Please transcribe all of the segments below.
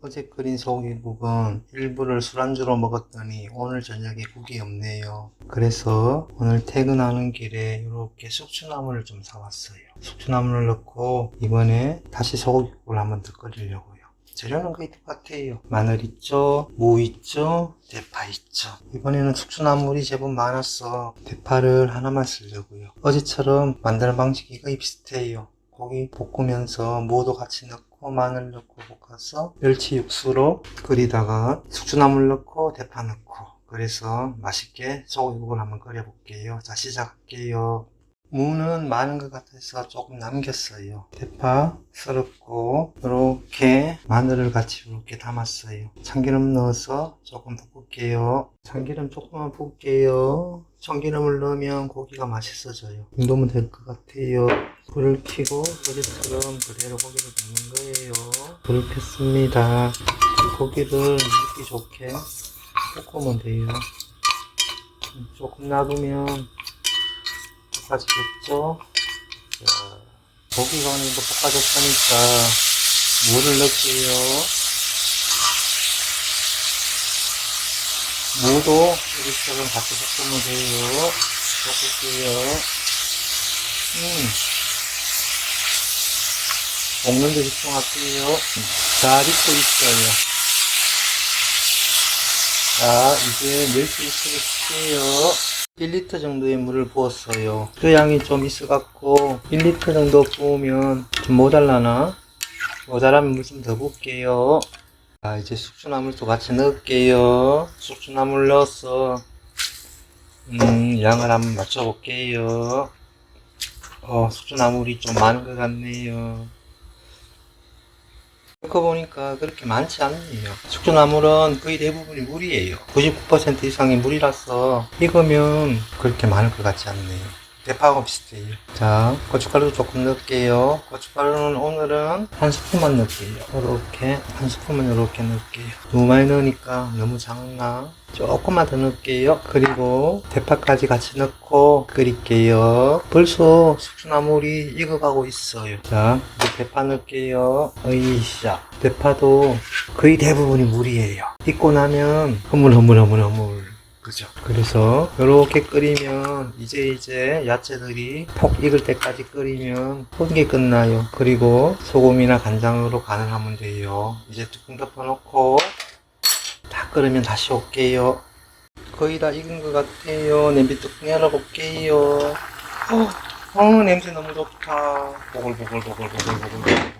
어제 끓인 소고기국은 일부를 술안주로 먹었더니 오늘 저녁에 국이 없네요. 그래서 오늘 퇴근하는 길에 이렇게 숙주나물을 좀 사왔어요. 숙주나물을 넣고 이번에 다시 소고기국을 한번 더 끓이려고요. 재료는 거의 똑같아요. 마늘 있죠, 무 있죠, 대파 있죠. 이번에는 숙주나물이 제법 많았어. 대파를 하나만 쓰려고요. 어제처럼 만드는 방식이 거의 비슷해요. 고기 볶으면서 무도 같이 넣고 마늘 넣고 볶아서 멸치 육수로 끓이다가 숙주나물 넣고 대파 넣고 그래서 맛있게 소고기국을 한번 끓여 볼게요. 자 시작할게요. 무는 많은 것 같아서 조금 남겼어요. 대파 썰었고 이렇게 마늘을 같이 이렇게 담았어요. 참기름 넣어서 조금 볶을게요. 참기름 조금만 볶을게요. 참기름을 넣으면 고기가 맛있어져요. 이 정도면 될 것 같아요. 불을 켜고 어제처럼 그대로 고기를 볶는 거예요. 불을 켰습니다. 고기를 먹기 좋게 볶으면 돼요. 조금 놔두면 볶아지겠죠? 자, 고기가 어느 볶아졌으니까 물을 넣을게요. 무도 우리처럼 같이 볶으면 돼요. 볶을게요. 음. 볶는데 집중할게요. 잘 익고 있어요. 자, 이제 멸치 쓸게요. 1리터 정도의 물을 부었어요. 그 양이 좀 있어갖고 1리터 정도 부으면 좀 모자라나? 모자라면 물 좀더 붓게요. 자, 이제 숙주나물도 같이 넣을게요. 숙주나물 넣어서 음, 양을 한번 맞춰볼게요. 어, 숙주나물이 좀 많은 것 같네요. 그거 보니까 그렇게 많지 않네요. 숙주나물은 거의 대부분이 물이에요. 99% 이상이 물이라서 익으면 그렇게 많을 것 같지 않네요. 대파하고 비슷해요. 자, 고춧가루도 조금 넣을게요. 고춧가루는 오늘은 한 스푼만 넣을게요. 이렇게 한 스푼만 이렇게 넣을게요. 너무 많이 넣으니까 너무 작나? 조금만 더 넣을게요. 그리고 대파까지 같이 넣고 끓일게요. 벌써 숙주나물이 익어가고 있어요. 자, 이제 대파 넣을게요. 어이샤. 대파도 거의 대부분이 물이에요. 익고 나면 흐물흐물흐물흐물. 그죠? 그래서 이렇게 끓이면 이제 이제 야채들이 폭 익을 때까지 끓이면 훈게 끝나요. 그리고 소금이나 간장으로 간을 하면 돼요. 이제 뚜껑 덮어놓고 다 끓으면 다시 올게요. 거의 다 익은 것 같아요. 냄비 뚜껑 열어볼게요. 어, 어 냄새 너무 좋다. 보글보글보글보글보글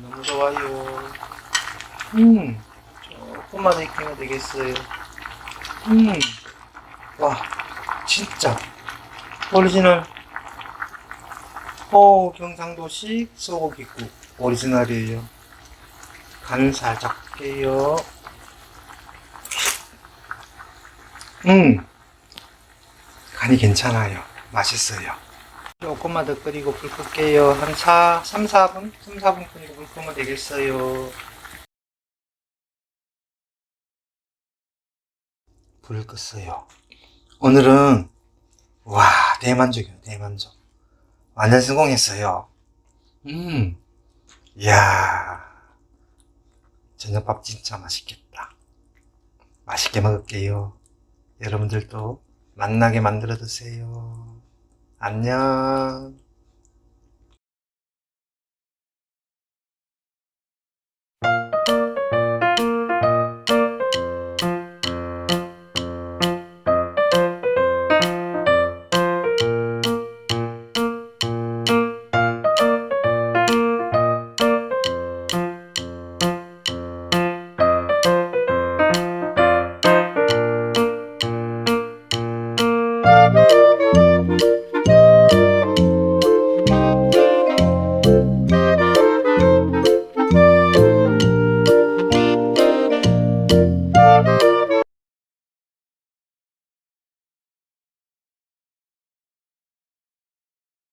너무 좋아요. 음, 조금만 더 익히면 되겠어요. 음, 와, 진짜 오리지널. 오, 경상도식 소고기국 오리지널이에요. 간을 살짝 할게요. 음, 간이 괜찮아요. 맛있어요. 조금만 더 끓이고 불 끌게요. 한 4, 3, 4분? 3, 4분 끓이고 불 끄면 되겠어요. 불을 껐어요. 오늘은 와 대만족이에요 대만족. 완전 성공했어요. 음, 이야 저녁밥 진짜 맛있겠다. 맛있게 먹을게요. 여러분들도 만나게 만들어 드세요. 안녕. you